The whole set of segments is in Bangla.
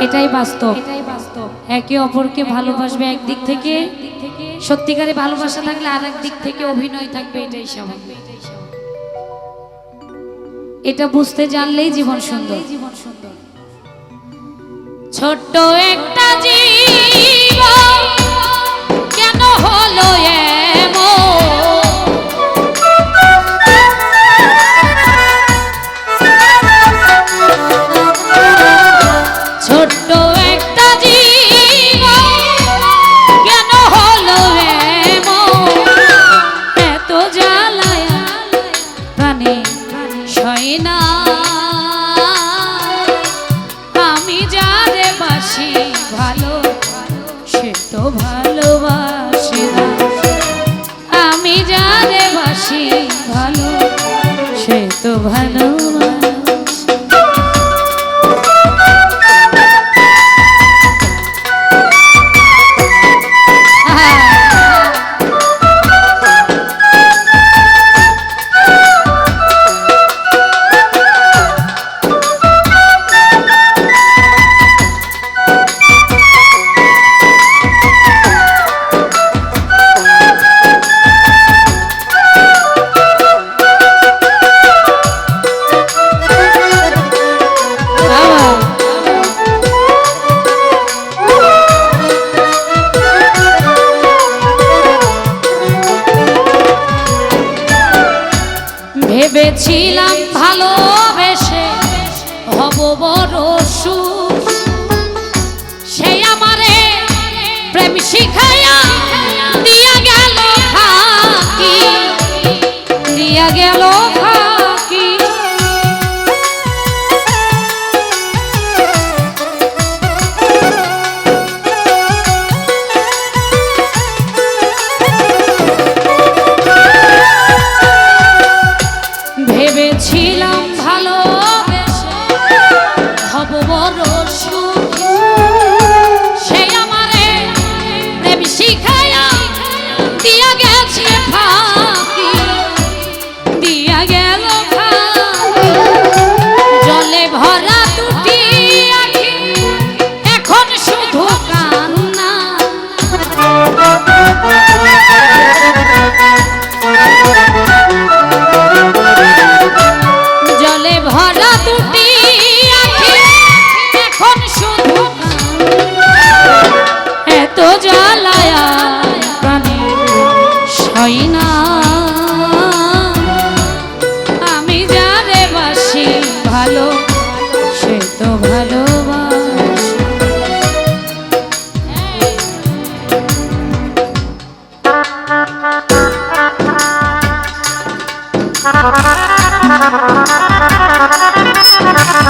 এটাই বাস্তব। একে অপরকে ভালোবাসবে একদিক থেকে। সত্যিকারে ভালোবাসা থাকলে আর দিক থেকে অভিনয় থাকবে, এটাই স্বাভাবিক। এটা বুঝতে জানলেই জীবন সুন্দর। জীবন সুন্দর ছোট্ট একটা জীবন ভালো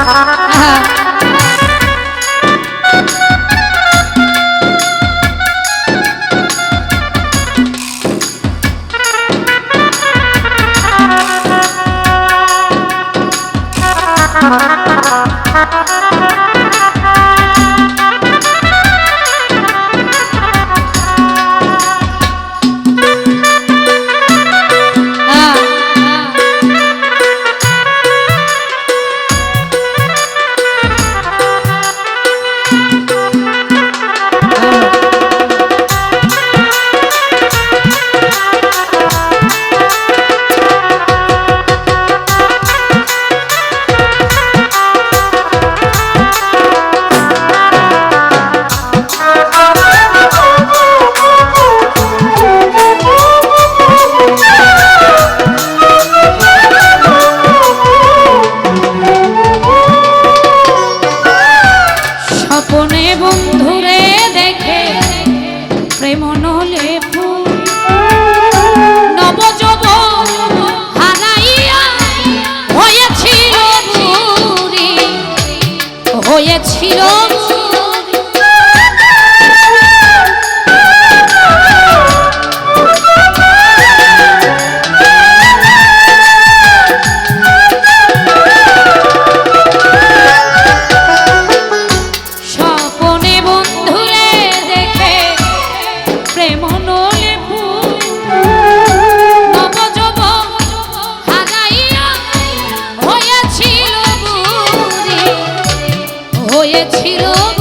Ha ha ha! হয়েছিল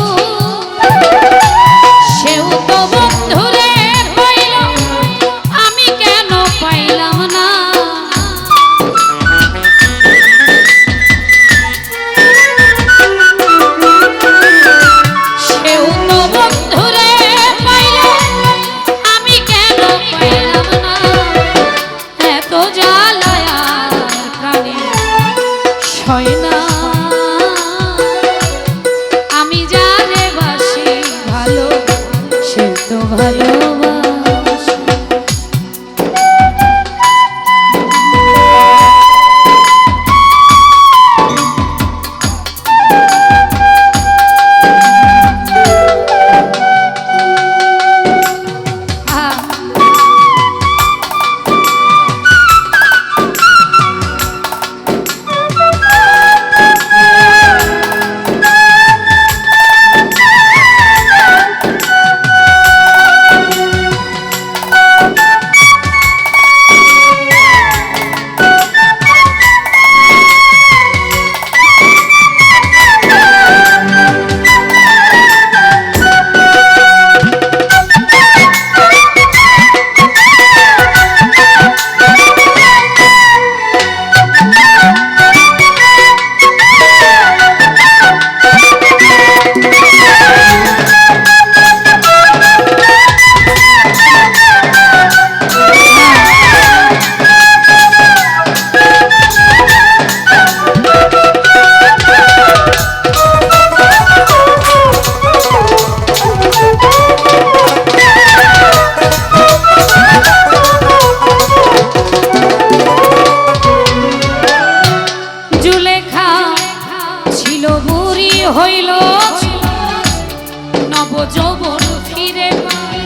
Thank you. হইল নব যৌবন ফিরে পায়।